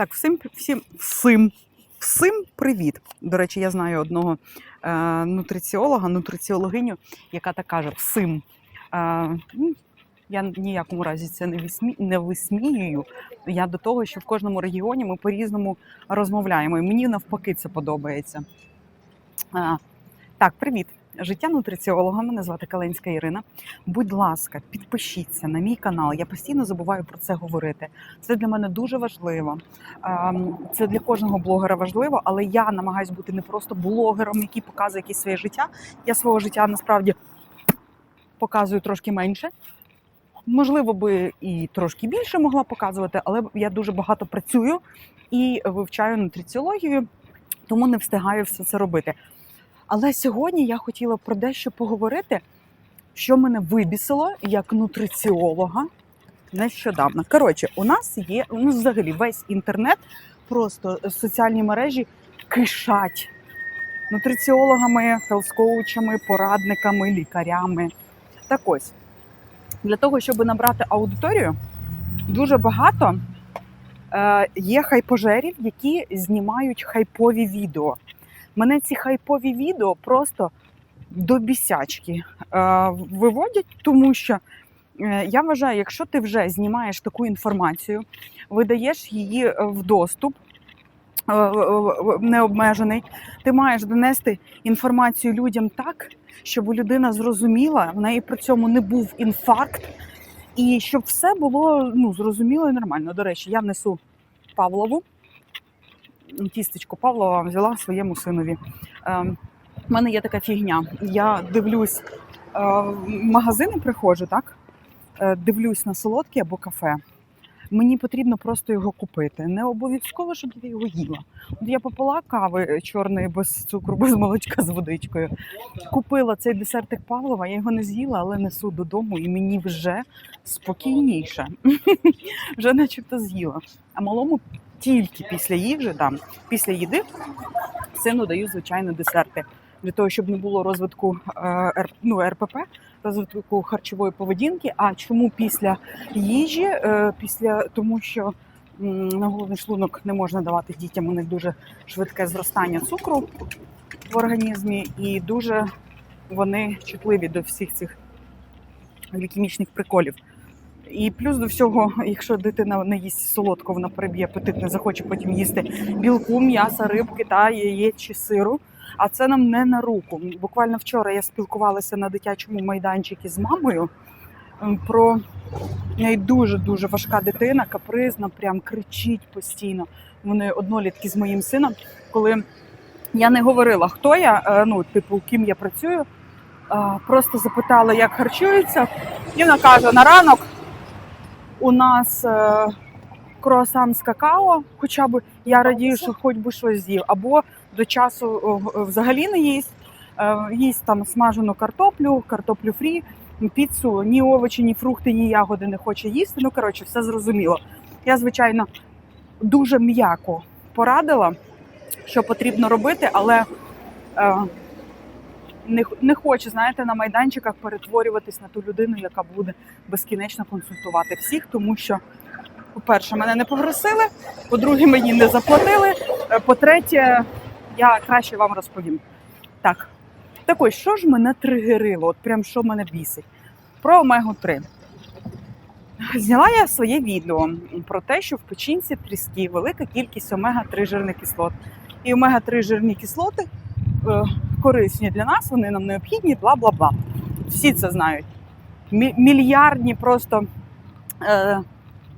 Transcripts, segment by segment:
Так, всім всім всім, всім привіт. До речі, я знаю одного е, нутриціолога, нутриціологиню, яка так каже: всім. Е, ну, я в ніякому разі це не висмі... не висміюю. Я до того, що в кожному регіоні ми по-різному розмовляємо. І мені навпаки це подобається. Е, так, привіт. Життя нутриціолога. Мене звати Каленська Ірина. Будь ласка, підпишіться на мій канал. Я постійно забуваю про це говорити. Це для мене дуже важливо. Ем, Це для кожного блогера важливо, але я намагаюся бути не просто блогером, який показує якесь своє життя. Я свого життя насправді показую трошки менше. Можливо, би і трошки більше могла показувати, але я дуже багато працюю і вивчаю нутриціологію, тому не встигаю все це робити. Але сьогодні я хотіла про дещо поговорити, що мене вибісило як нутриціолога нещодавно. Коротше, у нас є ну, взагалі весь інтернет, просто соціальні мережі кишать нутриціологами, хелскоучами, порадниками, лікарями. Так ось, для того, щоб набрати аудиторію, дуже багато е, є хайпожерів, які знімають хайпові відео. Мене ці хайпові відео просто до бісячки е, виводять, тому що е, я вважаю, якщо ти вже знімаєш таку інформацію, видаєш її е, в доступ необмежений, ти маєш донести інформацію людям так, щоб людина зрозуміла, в неї при цьому не був інфаркт, і щоб все було ну, зрозуміло і нормально. До речі, я несу Павлову тістечко Павлова взяла своєму синові. У мене є така фігня. Я дивлюсь, е, в магазини приходжу, так? Е, Дивлюсь на солодке або кафе. Мені потрібно просто його купити. Не обов'язково, щоб я його їла. От я попила кави чорної без цукру, без молочка з водичкою. Купила цей десертик Павлова, я його не з'їла, але несу додому і мені вже спокійніше. вже начебто з'їла. А малому тільки після їжі, там, після їди, сину даю звичайно десерти. Для того, щоб не було розвитку е, ну, РПП, розвитку харчової поведінки. А чому після їжі? Е, Після тому, що на головний шлунок не можна давати дітям, у них дуже швидке зростання цукру в організмі, і дуже вони чутливі до всіх цих глікемічних приколів. І плюс до всього, якщо дитина не їсть солодко, вона переб'є апетит, не захоче потім їсти білку, м'яса, рибки та яєць чи сиру. А це нам не на руку. Буквально вчора я спілкувалася на дитячому майданчику з мамою про неї дуже дуже важка дитина, капризна, прям кричить постійно. Вони однолітки з моїм сином. Коли я не говорила, хто я, е, ну типу, ким я працюю, просто запитала, як харчується, і вона каже: на ранок у нас е, круасан з какао, хоча б я радію, що хоч би щось з'їв, або до часу о, взагалі не їсть. Е, їсть там смажену картоплю, картоплю фрі, піцу, ні овочі, ні фрукти, ні ягоди не хоче їсти. Ну, коротше, все зрозуміло. Я, звичайно, дуже м'яко порадила, що потрібно робити, але е, не, не хоче, знаєте, на майданчиках перетворюватись на ту людину, яка буде безкінечно консультувати всіх, тому що, по-перше, мене не попросили, по-друге, мені не заплатили. е, По-третє, я краще вам розповім. Так, так ось, що ж мене тригерило, от прям що мене бісить? Про омегу 3 Зняла я своє відео про те, що в печінці тріски велика кількість омега-3 жирних кислот. І омега-3 жирні кислоти е, корисні для нас, вони нам необхідні, бла бла бла. Всі це знають. Мільярдні просто е,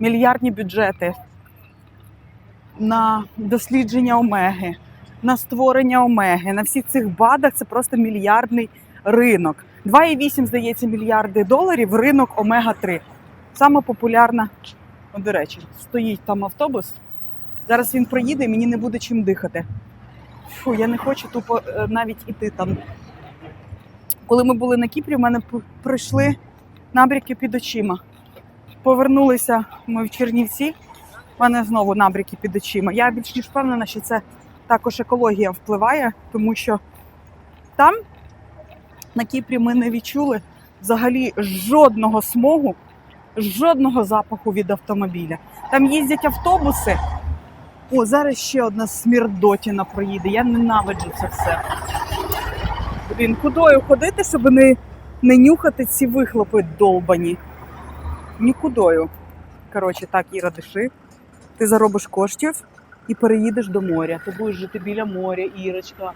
мільярдні бюджети на дослідження омеги, на створення омеги, на всіх цих БАДах це просто мільярдний ринок. 2,8, здається, мільярди доларів ринок омега-3. Саме популярна, О, до речі, стоїть там автобус. Зараз він проїде і мені не буде чим дихати. Фу, я не хочу тупо е, навіть іти там. Коли ми були на Кіпрі, в мене п- прийшли набряки під очима. Повернулися ми в Чернівці, в мене знову набряки під очима. Я більш ніж впевнена, що це також екологія впливає, тому що там, на Кіпрі, ми не відчули взагалі жодного смогу, жодного запаху від автомобіля. Там їздять автобуси, О, зараз ще одна смірдотіна проїде. Я ненавиджу це все. Блін, кудою ходити, щоб не, не нюхати ці вихлопи долбані. Нікудою. Коротше, так, Іра, диши. Ти заробиш коштів і переїдеш до моря. Ти будеш жити біля моря, Ірочка.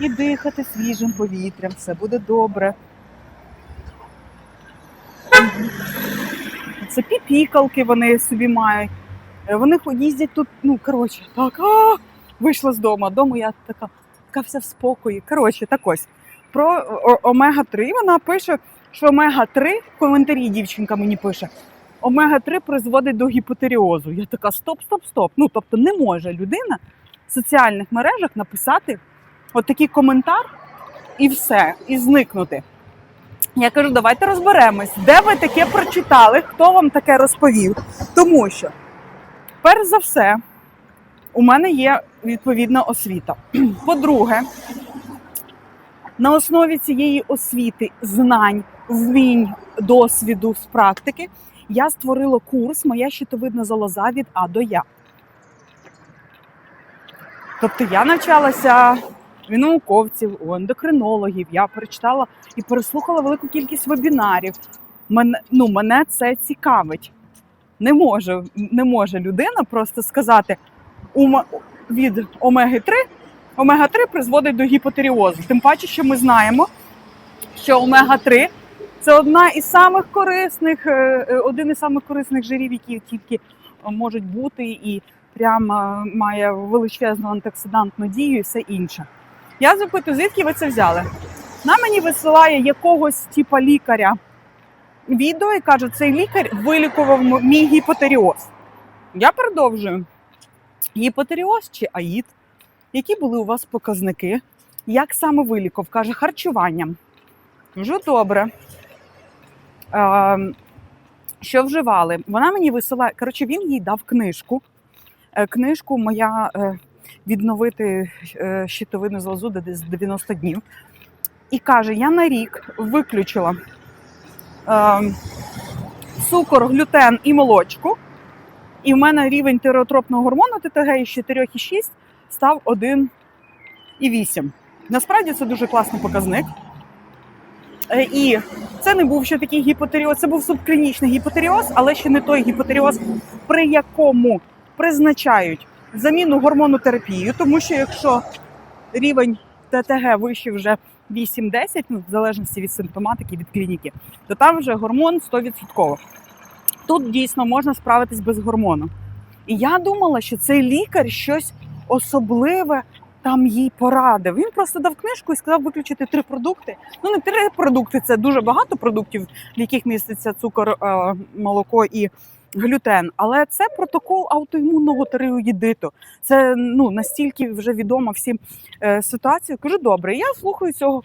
І дихати свіжим повітрям. Все буде добре. Це піпікалки вони собі мають. Е, Вони їздять тут, ну, коротше, так, а, вийшла з дому. Дому я така, така вся в спокої. Коротше, так ось. Про омега-3 вона пише, що омега-3, в коментарі дівчинка мені пише, омега-3 призводить до гіпотеріозу. Я така, стоп, стоп, стоп. Ну, тобто не може людина в соціальних мережах написати от такий коментар і все, і зникнути. Я кажу, давайте розберемось, де ви таке прочитали, хто вам таке розповів. Тому що, перш за все, у мене є відповідна освіта. По-друге, на основі цієї освіти, знань, вмінь, досвіду з практики, я створила курс Моя щитовидна залоза від А до Я. Тобто я навчалася у науковців, у ендокринологів, я прочитала і переслухала велику кількість вебінарів. Мене, ну, мене це цікавить. Не може, не може людина просто сказати «Ума- від омеги-3 омега-3 призводить до гіпотеріозу. Тим паче, що ми знаємо, що омега-3 це одна із самих корисних, е, е, один із самих корисних жирів, які тільки е, можуть бути, і прямо має величезну антиоксидантну дію і все інше. Я запитую, звідки ви це взяли? На мені висилає якогось типа лікаря відео і каже, цей лікар вилікував мій гіпотеріоз. Я продовжую. Гіпотеріоз чи аїд? Які були у вас показники? Як саме виліков? Каже, харчуванням. Дуже добре. Е, що вживали? Вона мені висилає. Коротше, він їй дав книжку. Е, книжку моя е, відновити щитовидну залозу де десь 90 днів. І каже: я на рік виключила цукор, глютен і молочку. І в мене рівень тиреотропного гормону ТТГ із 4,6 став 1,8. Насправді це дуже класний показник. Е, І це не був ще такий гіпотеріоз, це був субклінічний гіпотеріоз, але ще не той гіпотеріоз, при якому призначають заміну гормонотерапією, тому що якщо рівень ТТГ вищий вже 8-10, ну, в залежності від симптоматики, від клініки, то там вже гормон 100%. Тут дійсно можна справитись без гормону. І я думала, що цей лікар щось особливе там їй порадив. Він просто дав книжку і сказав виключити три продукти. Ну, не три продукти, це дуже багато продуктів, в яких міститься цукор, е, молоко і глютен. Але це протокол аутоімунного тиреоїдиту. Це ну, настільки вже відома всім е, ситуація. Кажу, добре, я слухаю цього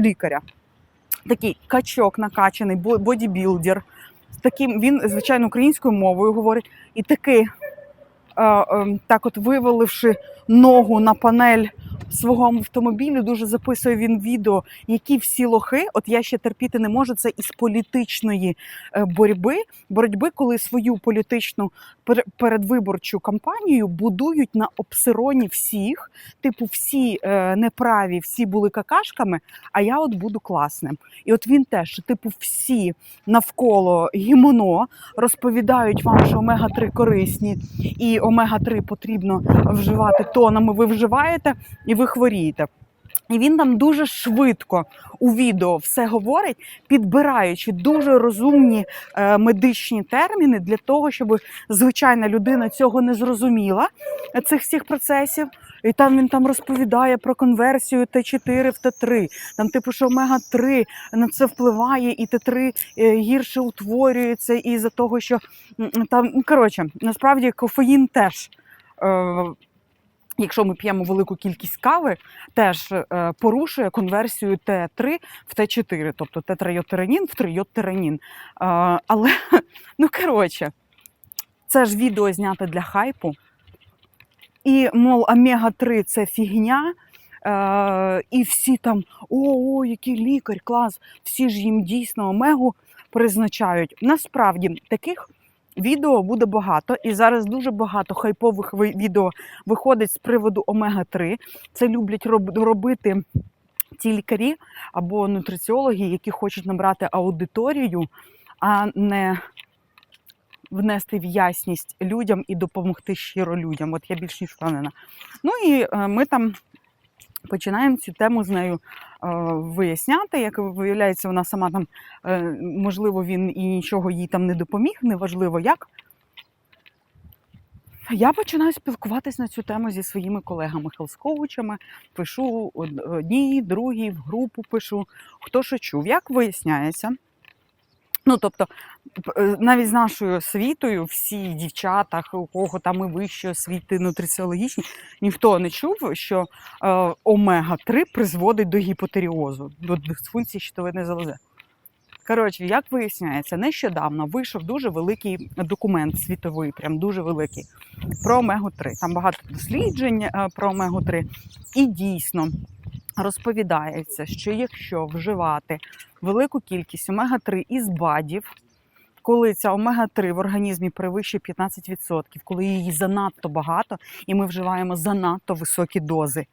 лікаря. Такий качок накачаний, бо- бодібілдер. Таким він, звичайно, українською мовою говорить, і такий, е, е, так от виваливши ногу на панель свого автомобілю, дуже записує він відео, які всі лохи, от я ще терпіти не можу, це із політичної е, боротьби, боротьби, коли свою політичну передвиборчу кампанію будують на обсироні всіх, типу, всі е, неправі, всі були какашками, а я от буду класним. І от він теж, типу, всі навколо гімоно розповідають вам, що омега-3 корисні, і омега-3 потрібно вживати тонами. Ви вживаєте і ви хворієте. І він там дуже швидко у відео все говорить, підбираючи дуже розумні е, медичні терміни для того, щоб звичайна людина цього не зрозуміла, е, цих всіх процесів. І там він там розповідає про конверсію Т4 в Т3. Там, типу, що омега-3 на це впливає, і Т3 е, гірше утворюється із-за того, що там, ну, коротше, насправді кофеїн теж. Якщо ми п'ємо велику кількість кави, теж е, порушує конверсію Т3 в Т4, тобто тетрайотеранін в трийотеранін. Але, ну коротше, це ж відео знято для хайпу. І, мов, омега-3 це фігня. Е, і всі там, о, о, який лікар, клас, всі ж їм дійсно омегу призначають. Насправді таких Відео буде багато, і зараз дуже багато хайпових ви- відео виходить з приводу омега-3. Це люблять роб- робити ті лікарі або нутриціологи, які хочуть набрати аудиторію, а не внести в ясність людям і допомогти щиро людям. От я більш ніж впевнена. Ну і е, ми там починаємо цю тему з нею е, виясняти. Як виявляється, вона сама там, е, можливо, він і нічого їй там не допоміг, неважливо як. Я починаю спілкуватись на цю тему зі своїми колегами хелскоучами. Пишу од- одній, другій, в групу пишу, хто що чув. Як виясняється, Ну, тобто, е, навіть з нашою освітою, всі дівчата, у кого там і вищі освіти нутриціологічні, ніхто не чув, що е, омега-3 призводить до гіпотеріозу, до дисфункції щитовидної залози. Коротше, як виясняється, нещодавно вийшов дуже великий документ світовий, прям дуже великий, про омегу-3. Там багато досліджень е, про омегу-3. І дійсно розповідається, що якщо вживати велику кількість омега-3 із БАДів, коли ця омега-3 в організмі перевищує 15%, коли її занадто багато і ми вживаємо занадто високі дози,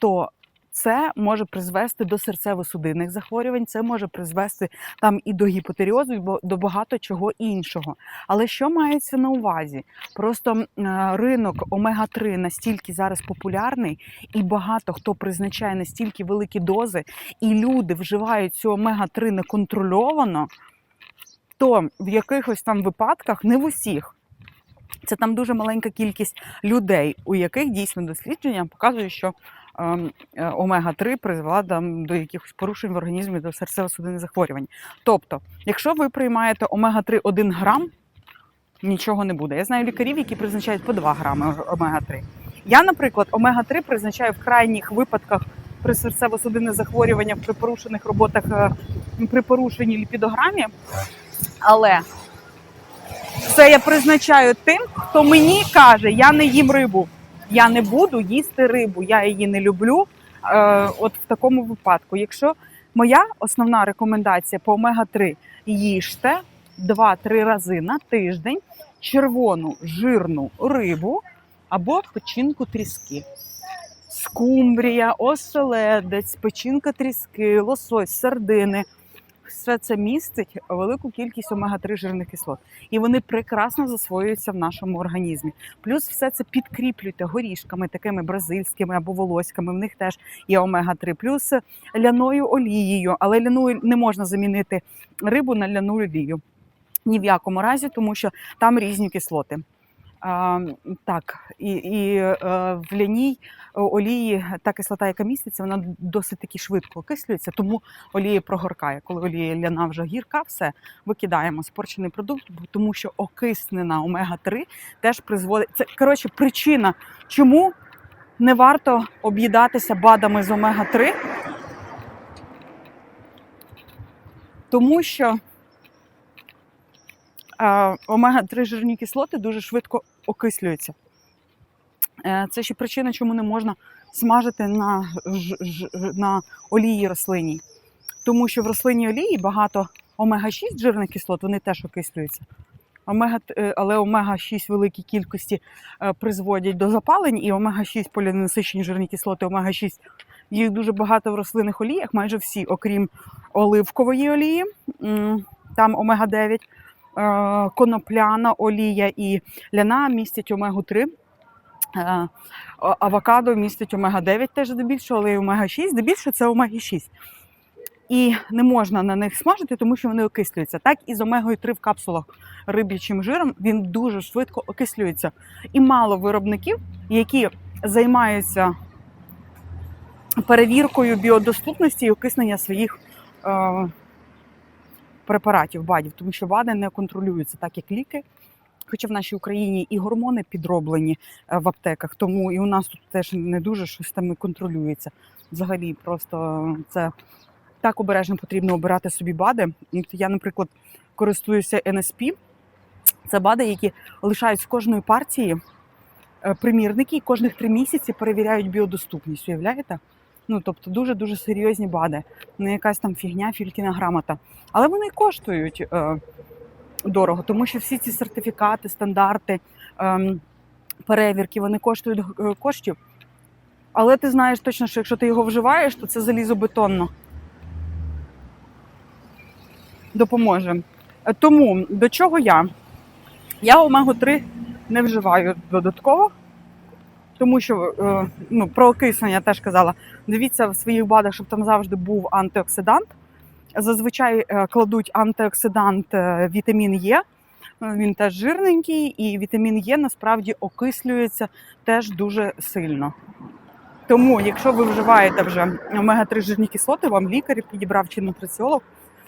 то це може призвести до серцево-судинних захворювань, це може призвести там і до гіпотеріозу, і до багато чого іншого. Але що мається на увазі? Просто е, ринок омега-3 настільки зараз популярний, і багато хто призначає настільки великі дози, і люди вживають цю омега-3 неконтрольовано, то в якихось там випадках, не в усіх, це там дуже маленька кількість людей, у яких дійсно дослідження показує, що омега-3 призвела до якихось порушень в організмі до серцево-судинних захворювань. Тобто, якщо ви приймаєте омега-3 1 грам, нічого не буде. Я знаю лікарів, які призначають по 2 грами омега-3. Я, наприклад, омега-3 призначаю в крайніх випадках при серцево-судинних захворюваннях, при порушених роботах, е, при порушенні ліпідограмі. Але це я призначаю тим, хто мені каже, я не їм рибу. Я не буду їсти рибу, я її не люблю. Е, от в такому випадку. Якщо моя основна рекомендація по омега-3 їжте 2-3 рази на тиждень червону жирну рибу або печінку тріски. Скумбрія, оселедець, печінка тріски, лосось, сардини. Все це містить велику кількість омега-3 жирних кислот. І вони прекрасно засвоюються в нашому організмі. Плюс все це підкріплюйте горішками, такими бразильськими або волоськими. В них теж є омега-3, плюс ляною олією, але ляну не можна замінити рибу на ляну олію. Ні в якому разі, тому що там різні кислоти. Так, і, і е, в ляній олії та кислота, яка міститься, вона досить таки швидко окислюється, тому олія прогоркає. Коли олія ляна вже гірка, все викидаємо спорчений продукт, тому що окиснена омега-3 теж призводить. Це коротше причина, чому не варто об'їдатися БАДами з омега-3. Тому що е, омега-3 жирні кислоти дуже швидко окислюються. Е, Це ще причина, чому не можна смажити на, ж, на олії рослинній. Тому що в рослинній олії багато омега-6 жирних кислот, вони теж окислюються. Омега, е, але омега-6 в великій кількості е, призводять до запалень, і омега-6 поліненасичені жирні кислоти, омега-6 їх дуже багато в рослинних оліях, майже всі, окрім оливкової олії, там омега-9, е, конопляна олія і ляна містять омегу-3. Е, Авокадо містить омега-9 теж здебільшого, але й омега-6, здебільшого це омега-6. І не можна на них смажити, тому що вони окислюються. Так і з омегою 3 в капсулах риб'ячим жиром він дуже швидко окислюється. І мало виробників, які займаються перевіркою біодоступності і окиснення своїх е, препаратів, БАДів, тому що БАДи не контролюються так, як ліки. Хоча в нашій Україні і гормони підроблені е, в аптеках, тому і у нас тут теж не дуже щось там контролюється. Взагалі, просто це так обережно потрібно обирати собі БАДи. Я, наприклад, користуюся НСП. Це БАДи, які лишають з кожної партії е, примірники і кожних три місяці перевіряють біодоступність. Уявляєте? Ну, тобто дуже-дуже серйозні БАДи. Не якась там фігня, фількіна грамота. Але вони коштують. е, дорого, тому що всі ці сертифікати, стандарти, ем, перевірки, вони коштують е, коштів. Але ти знаєш точно, що якщо ти його вживаєш, то це залізобетонно допоможе. Е, Тому до чого я? Я омегу-3 не вживаю додатково, тому що е, ну, про окиснення теж казала. Дивіться в своїх БАДах, щоб там завжди був антиоксидант. Зазвичай е, кладуть антиоксидант е, вітамін Е. Він теж жирненький, і вітамін Е насправді окислюється теж дуже сильно. Тому, якщо ви вживаєте вже омега-3 жирні кислоти, вам лікар підібрав чи нутриціолог,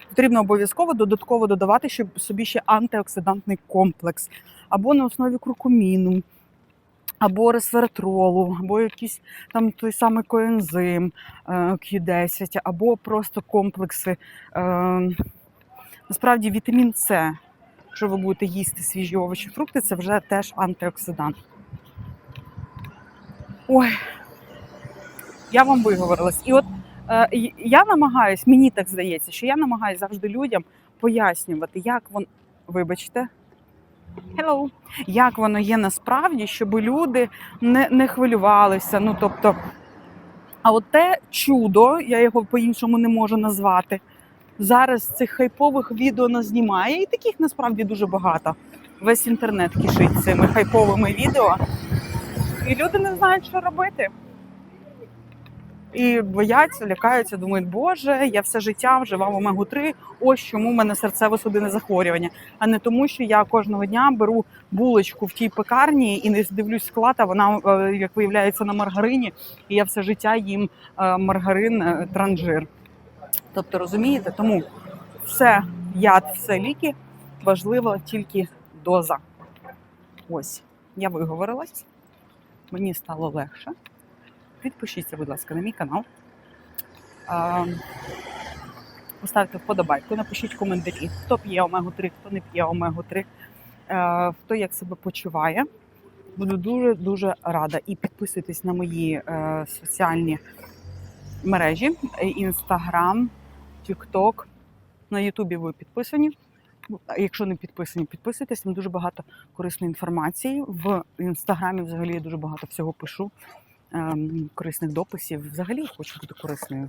потрібно обов'язково додатково додавати щоб собі ще антиоксидантний комплекс або на основі куркуміну, або ресвератролу, або якийсь там той самий коензим е, Q10, або просто комплекси. е, Насправді вітамін С, якщо ви будете їсти свіжі овочі, фрукти, це вже теж антиоксидант. Ой, я вам виговорилась. І от е, я намагаюсь, мені так здається, що я намагаюсь завжди людям пояснювати, як воно. Вибачте. Hello. Як воно є насправді, щоб люди не, не хвилювалися. Ну, тобто, а от те чудо, я його по-іншому не можу назвати. Зараз цих хайпових відео назнімає, і таких насправді дуже багато. Весь інтернет кишить цими хайповими відео. І люди не знають, що робити. І бояться, лякаються, думають, боже, я все життя вживав омегу 3 ось чому в мене серцево-судинне захворювання. А не тому, що я кожного дня беру булочку в тій пекарні і не дивлюсь склад, а вона, е, як виявляється, на маргарині, і я все життя їм е, маргарин е, транжир. Тобто, розумієте, тому все яд, все ліки, важлива тільки доза. Ось, я виговорилась, мені стало легше. Підпишіться, будь ласка, на мій канал. Поставте вподобайку, напишіть коментарі, хто п'є омегу 3, хто не п'є омегу 3, хто як себе почуває. Буду дуже-дуже рада. І підписуйтесь на мої е, соціальні мережі: Інстаграм, Тікток. На Ютубі ви підписані. Якщо не підписані, підписуйтесь. Там дуже багато корисної інформації. В інстаграмі взагалі я дуже багато всього пишу корисних дописів. Взагалі хочу бути корисною